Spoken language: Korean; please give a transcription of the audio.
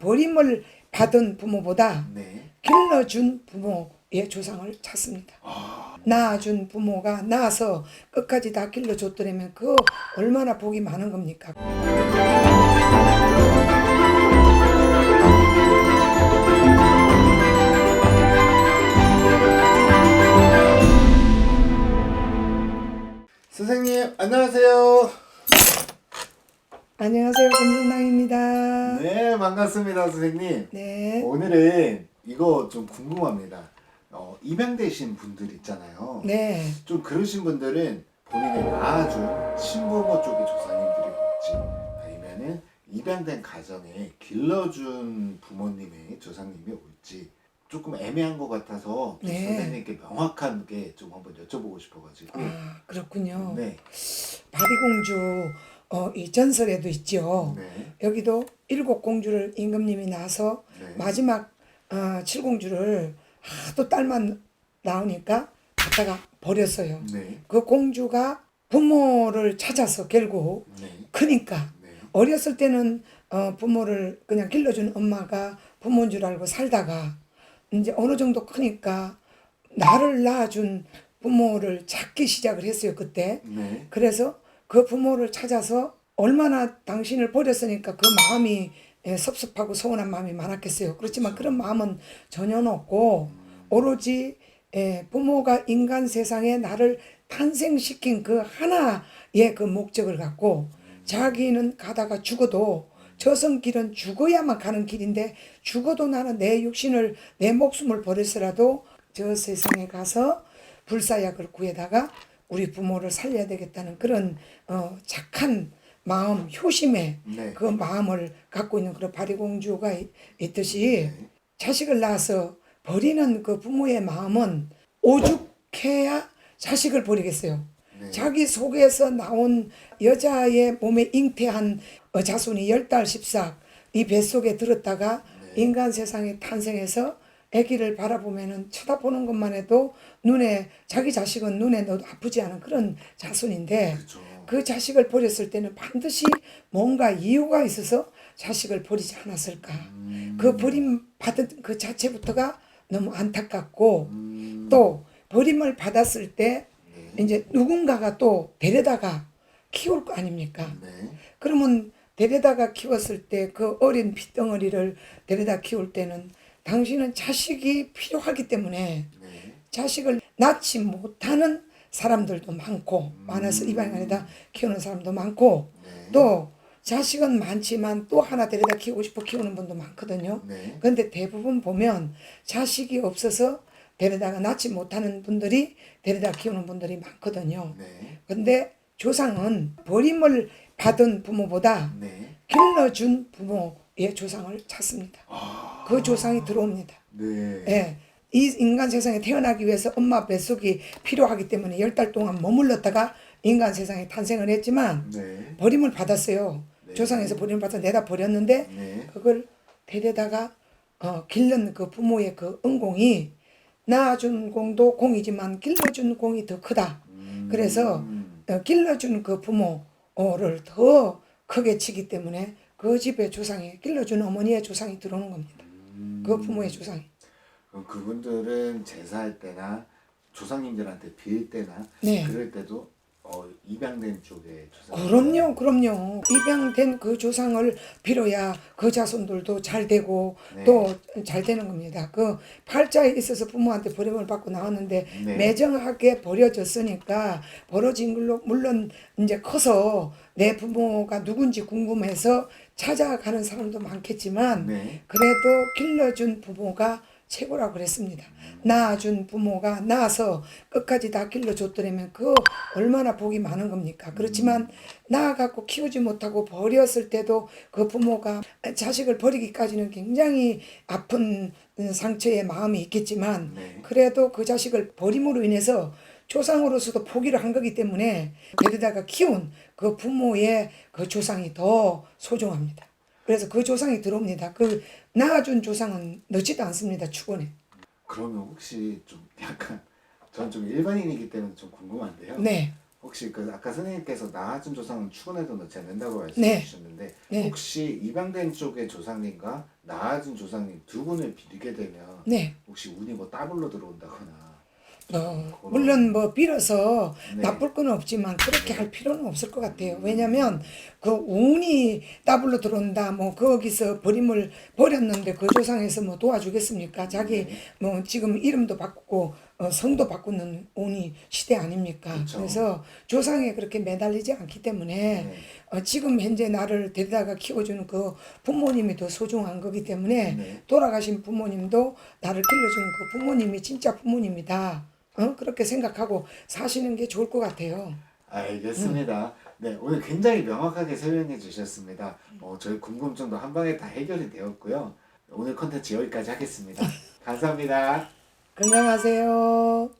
버림을 받은 부모보다 네. 길러준 부모의 조상을 찾습니다. 아, 낳아준 부모가 낳아서 끝까지 다 길러줬더라면 그 얼마나 복이 많은 겁니까? 선생님 안녕하세요. 안녕하세요, 금순당입니다. 네 반갑습니다 선생님. 네. 오늘은 이거 좀 궁금합니다. 어, 입양되신 분들 있잖아요. 네. 좀 그러신 분들은 본인을 낳아준 친부모 쪽의 조상님들이 올지 아니면은 입양된 가정에 길러준 부모님의 조상님이 올지 조금 애매한 것 같아서 좀 네. 선생님께 명확한 게 좀 한번 여쭤보고 싶어가지고 아, 그렇군요. 네, 바리공주 어, 이 전설에도 있죠. 네, 여기도 일곱 공주를 임금님이 낳아서 네. 마지막 어, 칠공주를 하도 딸만 낳으니까 갖다가 버렸어요. 네, 그 공주가 부모를 찾아서 결국 네, 크니까 네, 어렸을 때는 어, 부모를 그냥 길러준 엄마가 부모인 줄 알고 살다가 이제 어느 정도 크니까 나를 낳아준 부모를 찾기 시작을 했어요 그때. 네, 그래서 그 부모를 찾아서 얼마나 당신을 버렸으니까 그 마음이 예, 섭섭하고 서운한 마음이 많았겠어요. 그렇지만 그런 마음은 전혀 없고 오로지 예, 부모가 인간 세상에 나를 탄생시킨 그 하나의 그 목적을 갖고 자기는 가다가 죽어도 저승길은 죽어야만 가는 길인데 죽어도 나는 내 육신을 내 목숨을 버려서라도 저 세상에 가서 불사약을 구해다가 우리 부모를 살려야 되겠다는 그런 어, 착한 마음 효심의 네. 그 마음을 갖고 있는 그런 바리공주가 있- 있듯이 자식을 낳아서 버리는 그 부모의 마음은 오죽해야 자식을 버리겠어요. 네. 자기 속에서 나온 여자의 몸에 잉태한 어, 자손이 열달 십삭 이 뱃속에 들었다가 네. 인간 세상에 탄생해서 아기를 바라보면은 쳐다보는 것만 해도 눈에 자기 자식은 눈에 넣어도 아프지 않은 그런 자손인데 그렇죠. 그 자식을 버렸을 때는 반드시 뭔가 이유가 있어서 자식을 버리지 않았을까. 음, 그 버림 받은 그 자체부터가 너무 안타깝고 음, 또 버림을 받았을 때 네, 이제 누군가가 또 데려다가 키울 거 아닙니까? 네, 그러면 데려다가 키웠을 때 그 어린 핏덩어리를 데려다 키울 때는 당신은 자식이 필요하기 때문에 네, 자식을 낳지 못하는 사람들도 많고 많아서 음. 입양안에다 키우는 사람도 많고 네, 또 자식은 많지만 또 하나 데려다 키우고 싶어 키우는 분도 많거든요. 네, 근데 대부분 보면 자식이 없어서 데려다가 낳지 못하는 분들이 데려다 키우는 분들이 많거든요. 네, 근데 조상은 버림을 받은 부모보다 네, 길러준 부모 의 조상을 찾습니다. 아, 그 조상이 들어옵니다. 네, 예. 이 인간 세상에 태어나기 위해서 엄마 뱃속이 필요하기 때문에 열 달 동안 머물렀다가 인간 세상에 탄생을 했지만 네, 버림을 받았어요. 네. 조상에서 버림을 받아 내다 버렸는데 네, 그걸 데려다가 어, 길른 그 부모의 그 은공이 낳아준 공도 공이지만 길러준 공이 더 크다. 음, 그래서 어, 길러준 그 부모를 더 크게 치기 때문에 그 집의 조상이 길러준 어머니의 조상이 들어오는 겁니다. 음, 그 부모의 조상이. 그럼 그분들은 제사할 때나 조상님들한테 빌 때나 네. 그럴 때도 어, 입양된 쪽의 조상 그럼요, 그럼요. 입양된 그 조상을 빌어야 그 자손들도 잘 되고 네. 또 잘 되는 겁니다. 그 팔자에 있어서 부모한테 버림을 받고 나왔는데 네. 매정하게 버려졌으니까 벌어진 걸로 물론 이제 커서 내 부모가 누군지 궁금해서 찾아가는 사람도 많겠지만 네. 그래도 길러준 부모가 최고라고 그랬습니다. 낳아준 부모가 낳아서 끝까지 다 길러줬더라면 그 얼마나 복이 많은 겁니까? 그렇지만 낳아갖고 키우지 못하고 버렸을 때도 그 부모가 자식을 버리기까지는 굉장히 아픈 상처의 마음이 있겠지만 네. 그래도 그 자식을 버림으로 인해서 조상으로서도 포기를 한 거기 때문에 데려다가 키운 그 부모의 그 조상이 더 소중합니다. 그래서 그 조상이 들어옵니다. 그 낳아준 조상은 넣지도 않습니다. 축원에. 그러면 혹시 좀 약간 전 좀 일반인이기 때문에 좀 궁금한데요. 네. 혹시 그 아까 선생님께서 나아준 조상은 추원해도 넣지 않는다고 말씀해 네. 주셨는데 네. 혹시 입양된 쪽의 조상님과 나아준 조상님 두 분을 비리게 되면 네. 혹시 운이 뭐 더블로 들어온다거나 어, 물론 뭐 빌어서 네. 나쁠 건 없지만 그렇게 할 필요는 없을 것 같아요. 왜냐면 그 운이 더블로 들어온다. 뭐 거기서 버림을 버렸는데 그 조상에서 뭐 도와주겠습니까? 자기 네. 뭐 지금 이름도 바꾸고 어, 성도 바꾸는 운이 시대 아닙니까? 그쵸. 그래서 조상에 그렇게 매달리지 않기 때문에 네. 어, 지금 현재 나를 데려다가 키워주는 그 부모님이 더 소중한 거기 때문에 네. 돌아가신 부모님도 나를 길러주는 그 부모님이 진짜 부모님이다. 어? 그렇게 생각하고 사시는 게 좋을 것 같아요. 알겠습니다. 네, 오늘 굉장히 명확하게 설명해 주셨습니다. 어, 저희 궁금증도 한 방에 다 해결이 되었고요. 오늘 컨텐츠 여기까지 하겠습니다. 감사합니다. 건강하세요.